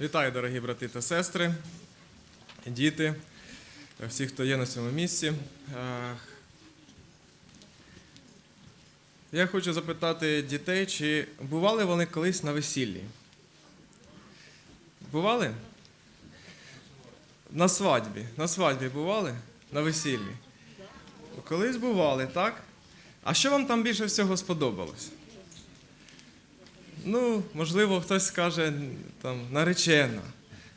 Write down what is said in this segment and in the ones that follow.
Вітаю, дорогі брати та сестри, діти, всі, хто є на цьому місці. Е, Я хочу запитати дітей, чи бували вони колись на весіллі? Бували? На свадьбі. На свадьбі бували? На весіллі? Колись бували, так? А що вам там більше всього сподобалось? Ну, можливо, хтось скаже там наречена,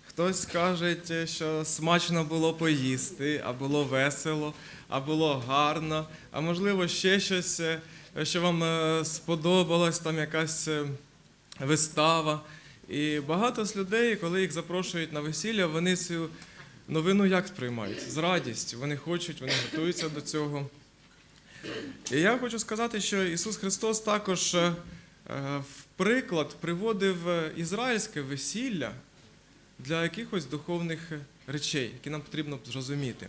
хтось скаже, що смачно було поїсти, а було весело, а було гарно, а можливо, ще щось, е, що вам е, сподобалось, там якась е, вистава. І багато з людей, коли їх запрошують на весілля, вони цю новину як сприймають? З радістю. Вони хочуть, вони готуються до цього. І я хочу сказати, що Ісус Христос також в приклад приводив е, ізраїльське весілля для якихось духовних е, речей, які нам потрібно зрозуміти.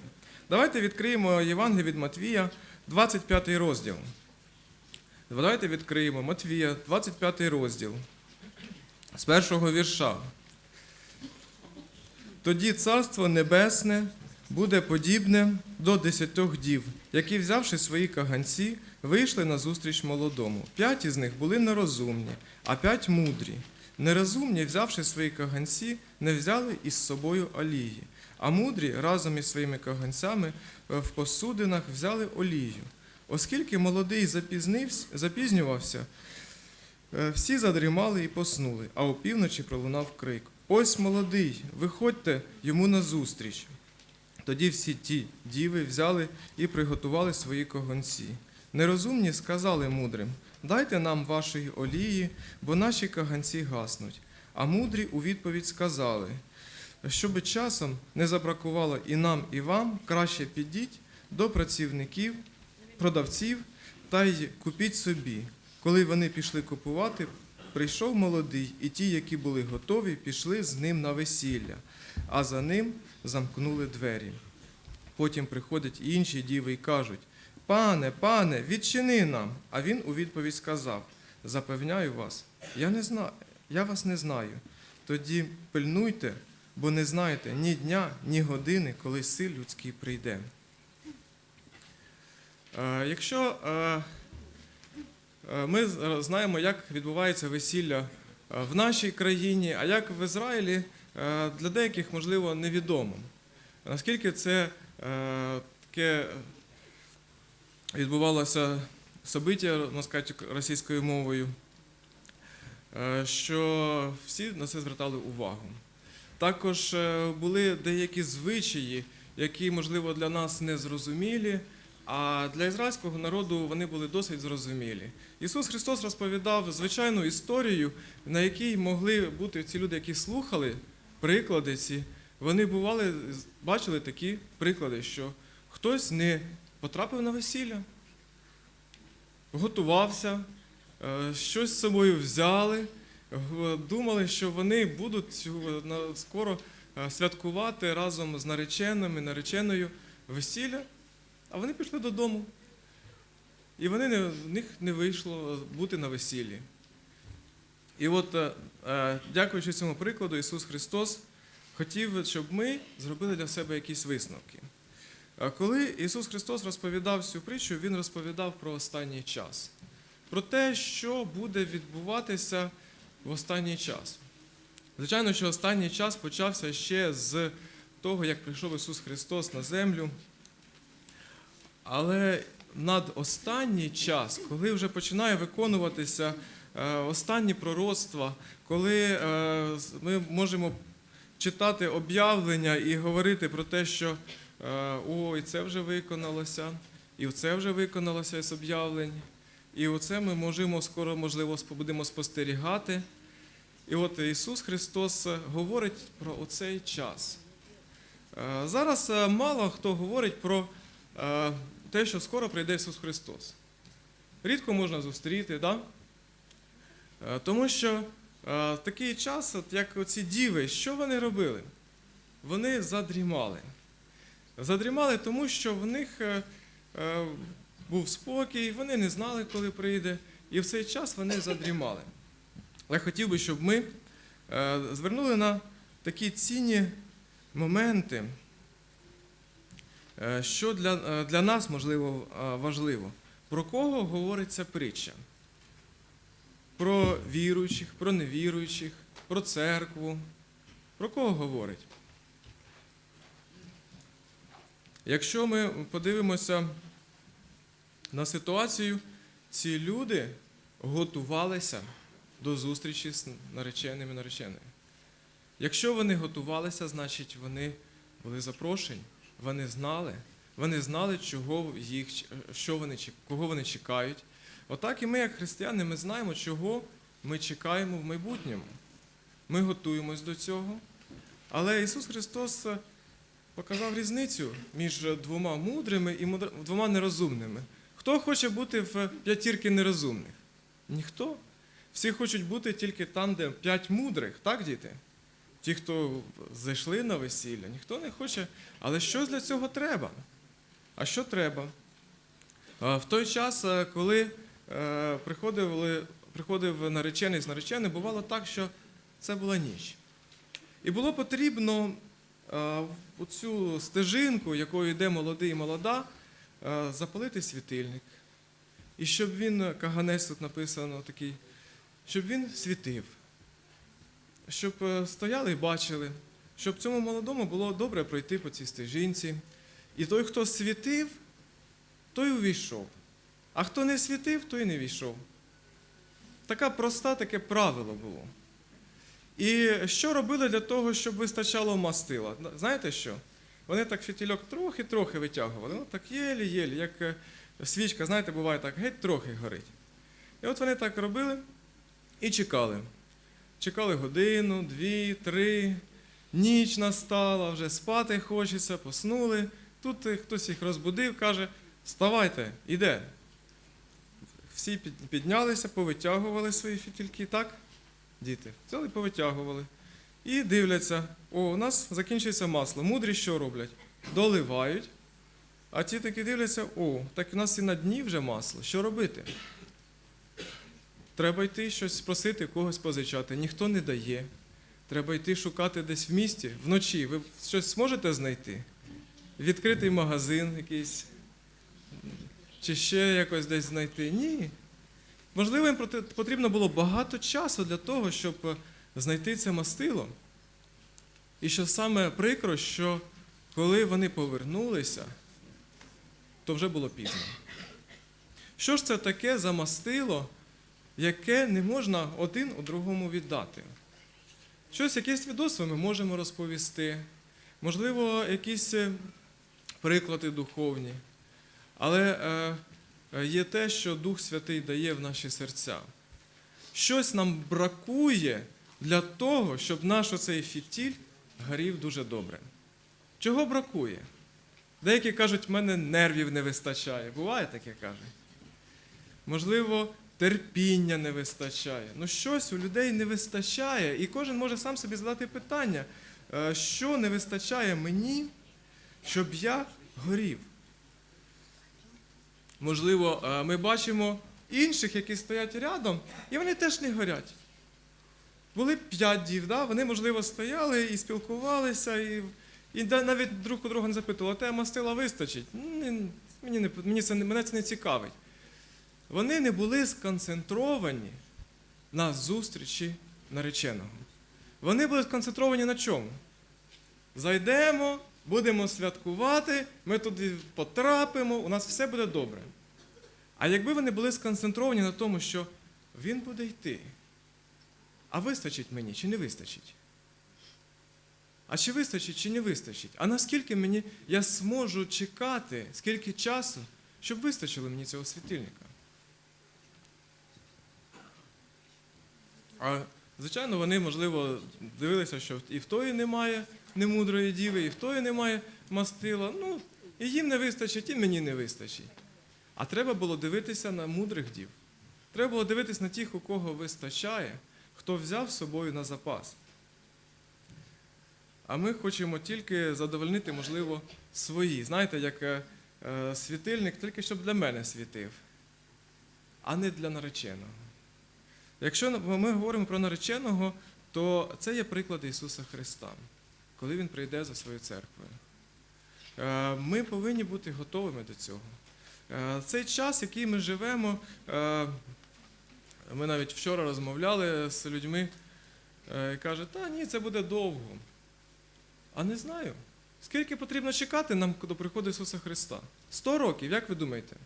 Давайте відкриємо Євангеліє від Матвія, 25 розділ. Давайте відкриємо Матвія, 25 розділ з першого вірша. Тоді Царство Небесне буде подібне до десятьох дів, які, взявши свої каганці, вийшли на зустріч молодому. П'ять із них були нерозумні, а п'ять мудрі. Нерозумні, взявши свої каганці, не взяли із собою олії, а мудрі разом із своїми каганцями е, в посудинах взяли олію. Оскільки молодий запізнювався, Е, Всі задрімали і поснули, а опівночі пролунав крик: Ось молодий, виходьте йому назустріч. Тоді всі ті діви взяли і приготували свої когонці. Нерозумні сказали мудрим: Дайте нам вашої олії, бо наші каганці гаснуть. А мудрі у відповідь сказали: Щоби часом не забракувало і нам, і вам, краще підіть до працівників, продавців та й купіть собі. Коли вони пішли купувати, прийшов молодий, і ті, які були готові, пішли з ним на весілля, а за ним замкнули двері. Потім приходять інші діви і кажуть: Пане, пане, відчини нам. А він у відповідь сказав: Запевняю вас, я не знаю, я вас не знаю. Тоді пильнуйте, бо не знаєте ні дня, ні години, коли син людський прийде. Е, Якщо Е, Ми знаємо, як відбувається весілля е, в нашій країні, а як в Ізраїлі е, для деяких, можливо, невідомо. Наскільки це е, таке відбувалося собиття, можна сказати, російською мовою, е, що всі на це звертали увагу. Також е, були деякі звичаї, які, можливо, для нас не зрозумілі, а для ізраїльського народу вони були досить зрозумілі. Ісус Христос розповідав звичайну історію, на якій могли бути ці люди, які слухали приклади ці. Вони бували, бачили такі приклади, що хтось не потрапив на весілля, готувався, е, щось з собою взяли, думали, що вони будуть е, скоро е, святкувати разом з нареченими, нареченою весілля, а вони пішли додому. І вони не, в них не вийшло бути на весіллі. І от, е, е, дякуючи цьому прикладу, Ісус Христос хотів, щоб ми зробили для себе якісь висновки. Коли Ісус Христос розповідав цю притчу, Він розповідав про останній час, про те, що буде відбуватися в останній час. Звичайно, що останній час почався ще з того, як прийшов Ісус Христос на землю. Але над останній час, коли вже починає виконуватися е, останні пророцтва, коли е, ми можемо читати об'явлення і говорити про те, що е, о, і це вже виконалося, і це вже виконалося з об'явлень, і оце ми можемо скоро, можливо, будемо спостерігати. І от Ісус Христос говорить про оцей час. Зараз мало хто говорить про те, що скоро прийде Ісус Христос. Рідко можна зустріти, да? Е, тому що е, в такий час, от як оці діви, що вони робили? Вони задрімали. Задрімали, тому що в них е, е, був спокій, вони не знали, коли прийде, і в цей час вони задрімали. Я хотів би, щоб ми е, звернули на такі цінні моменти, е, що для, е, для нас, можливо, е, важливо. Про кого говориться притча? Про віруючих, про невіруючих, про церкву. Про кого говорить? Якщо ми подивимося на ситуацію, ці люди готувалися до зустрічі з нареченими нареченими. Якщо вони готувалися, значить вони були запрошені, вони знали, вони знали, чого їх, що вони, кого вони чекають. Отак і ми, як християни, ми знаємо, чого ми чекаємо в майбутньому. Ми готуємось до цього. Але Ісус Христос е, показав різницю між двома мудрими і двома нерозумними. Хто хоче бути в п'ятірки нерозумних? Ніхто. Всі хочуть бути тільки там, де п'ять мудрих, так, діти? Ті, хто зайшли на весілля, ніхто не хоче. Але що для цього треба? А що треба? В той час, е, коли е, приходив наречений з нареченим, бувало так, що це була ніч. І було потрібно е, у цю стежинку, якою йде молодий і молода, запалити світильник. І щоб він, каганець тут написано такий, щоб він світив, щоб е, стояли і бачили, щоб цьому молодому було добре пройти по цій стежинці. І той, хто світив, той увійшов. А хто не світив, той не війшов. Така проста, таке правило було. І що робили для того, щоб вистачало мастила? Знаєте що? Вони так фітільок трохи-трохи витягували. Ну так єлі-єлі, як е, свічка, знаєте, буває так, геть трохи горить. І от вони так робили і чекали. Чекали годину, дві, три, ніч настала, вже спати хочеться, поснули. Тут е, хтось їх розбудив, каже: вставайте, іде. Всі піднялися, повитягували свої фітільки, так? Діти. Взяли, повитягували. І дивляться, о, у нас закінчується масло. Мудрі що роблять? Доливають. А ті такі дивляться, о, так у нас і на дні вже масло. Що робити? Треба йти щось просити, когось позичати. Ніхто не дає. Треба йти шукати десь в місті вночі. Ви щось зможете знайти? Відкритий магазин якийсь. Чи ще якось десь знайти? Ні. Можливо, їм потрібно було багато часу для того, щоб знайти це мастило. І що саме прикро, що коли вони повернулися, то вже було пізно. Що ж це таке за мастило, яке не можна один у другому віддати? Щось, якесь свідоцтво ми можемо розповісти, можливо, якісь е, приклади духовні. Але е, є те, що Дух Святий дає в наші серця. Щось нам бракує для того, щоб наш оцей фітіль горів дуже добре. Чого бракує? Деякі кажуть, в мене нервів не вистачає. Буває таке кажуть. Можливо, терпіння не вистачає. Ну, щось у людей не вистачає, і кожен може сам собі задати питання, е, що не вистачає мені, щоб я горів. Можливо, е, ми бачимо інших, які стоять рядом, і вони теж не горять. Були п'ять дів, да? вони, можливо, стояли і спілкувалися, і, і навіть друг у друга не запитували, а те мастила вистачить. Мені, не, мені це, мене це не цікавить. Вони не були сконцентровані на зустрічі нареченого. Вони були сконцентровані на чому? Зайдемо, будемо святкувати, ми туди потрапимо, у нас все буде добре. А якби вони були сконцентровані на тому, що він буде йти, а вистачить мені чи не вистачить? А чи вистачить, чи не вистачить? А наскільки мені я зможу чекати, скільки часу, щоб вистачило мені цього світильника? А звичайно, вони, можливо, дивилися, що і в тої немає немудрої діви, і в тої немає мастила. Ну, і їм не вистачить, і мені не вистачить. А треба було дивитися на мудрих дів. Треба було дивитися на тих, у кого вистачає, хто взяв з собою на запас. А ми хочемо тільки задовольнити, можливо, свої. Знаєте, як е, е, світильник тільки щоб для мене світив, а не для нареченого. Якщо ми говоримо про нареченого, то це є приклад Ісуса Христа, коли Він прийде за своєю церквою. Е, Ми повинні бути готовими до цього. Е, Цей час, який ми живемо, е, ми навіть вчора розмовляли з людьми і каже, та ні, це буде довго. А не знаю. Скільки потрібно чекати нам до приходу Ісуса Христа? 100 років, як ви думаєте?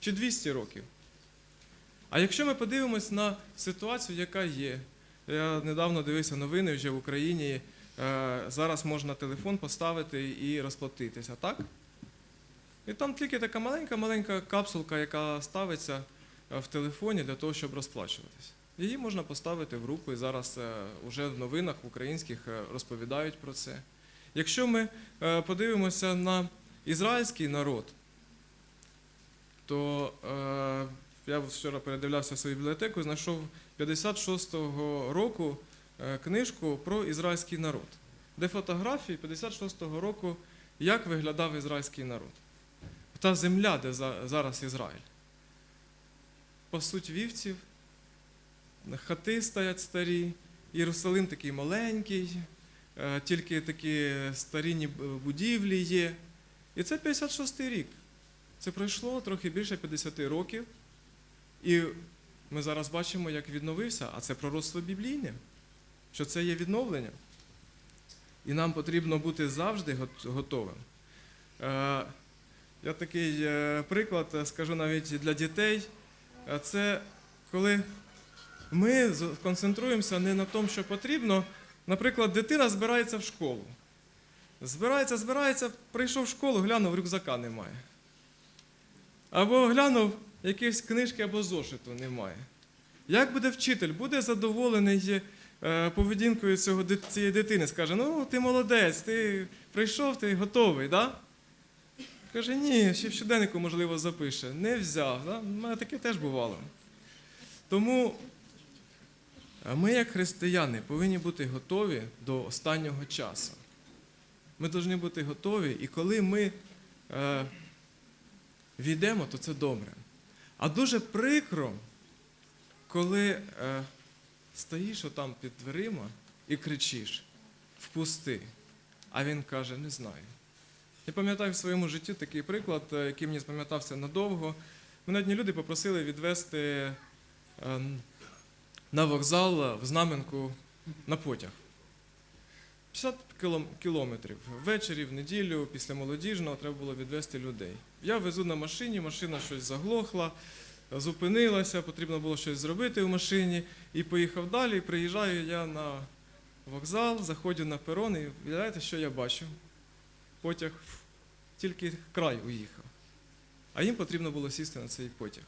Чи 200 років? А якщо ми подивимось на ситуацію, яка є, я недавно дивився новини вже в Україні. е, Зараз можна телефон поставити і розплатитися, так? І там тільки така маленька-маленька капсулка, яка ставиться е, в телефоні для того, щоб розплачуватись. Її можна поставити в руку, і зараз вже в новинах українських е, розповідають про це. Якщо ми е, подивимося на ізраїльський народ, то е, я вчора передивлявся свою бібліотеку знайшов 56-го року е, книжку про ізраїльський народ, де фотографії 56-го року, як виглядав ізраїльський народ. Та земля, де зараз Ізраїль. Пасуть вівців, хати стоять старі, Єрусалим такий маленький, е, тільки такі старінні б- будівлі є. І це 56-й рік. Це пройшло трохи більше 50 років. І ми зараз бачимо, як відновився, а це пророцтво біблійне, що це є відновлення. І нам потрібно бути завжди готовим. Е, Я такий е, приклад е, скажу навіть для дітей. Це коли ми концентруємося не на тому, що потрібно. Наприклад, дитина збирається в школу. Збирається, збирається, прийшов в школу, глянув, рюкзака немає. Або глянув, якісь книжки або зошиту немає. Як буде вчитель? Буде задоволений е, поведінкою цього, цієї дитини, скаже, ну ти молодець, ти прийшов, ти готовий, да? Каже, ні, ще в щоденнику, можливо, запише. Не взяв. Да? У мене таке теж бувало. Тому е, ми, як християни, повинні бути готові до останнього часу. Ми повинні бути готові, і коли ми е, війдемо, то це добре. А дуже прикро, коли е, стоїш отам під дверима і кричиш впусти, а він каже, не знаю. Я пам'ятаю в своєму житті такий приклад, е, який мені запам'ятався надовго. Мене одні люди попросили відвести е, на вокзал в Знаменку на потяг. 50 кілом- кілометрів. Ввечері, в неділю, після молодіжного, треба було відвести людей. Я везу на машині, машина щось заглохла, зупинилася, потрібно було щось зробити в машині. І поїхав далі. Приїжджаю я на вокзал, заходжу на перон, і уявляєте, що я бачу? Потяг тільки край уїхав. А їм потрібно було сісти на цей потяг.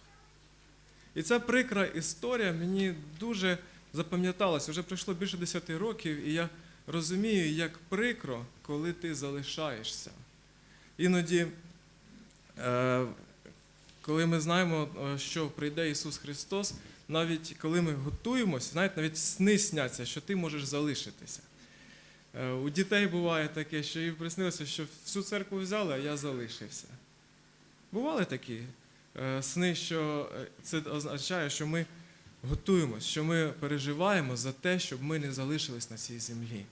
І ця прикра історія мені дуже запам'яталася. Вже пройшло більше 10 років, і я розумію, як прикро, коли ти залишаєшся. Іноді, е, коли ми знаємо, що прийде Ісус Христос, навіть коли ми готуємося, знаєте, навіть сни сняться, що ти можеш залишитися. Е, У дітей буває таке, що їм приснилося, що всю церкву взяли, а я залишився. Бували такі е, сни, що це означає, що ми готуємося, що ми переживаємо за те, щоб ми не залишились на цій землі,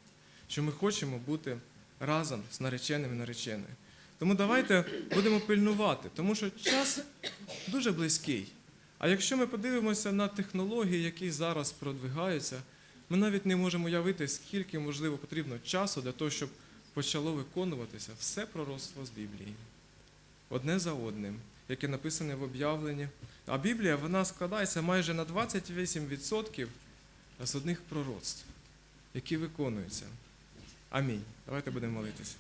що ми хочемо бути разом з нареченим і нареченою. Тому давайте будемо пильнувати, тому що час дуже близький. А якщо ми подивимося на технології, які зараз продвигаються, ми навіть не можемо уявити, скільки можливо потрібно часу для того, щоб почало виконуватися все пророцтво з Біблії. Одне за одним, яке написане в об'явленні. А Біблія вона складається майже на 28% з одних пророцтв, які виконуються. Амінь. Давайте будемо молитися.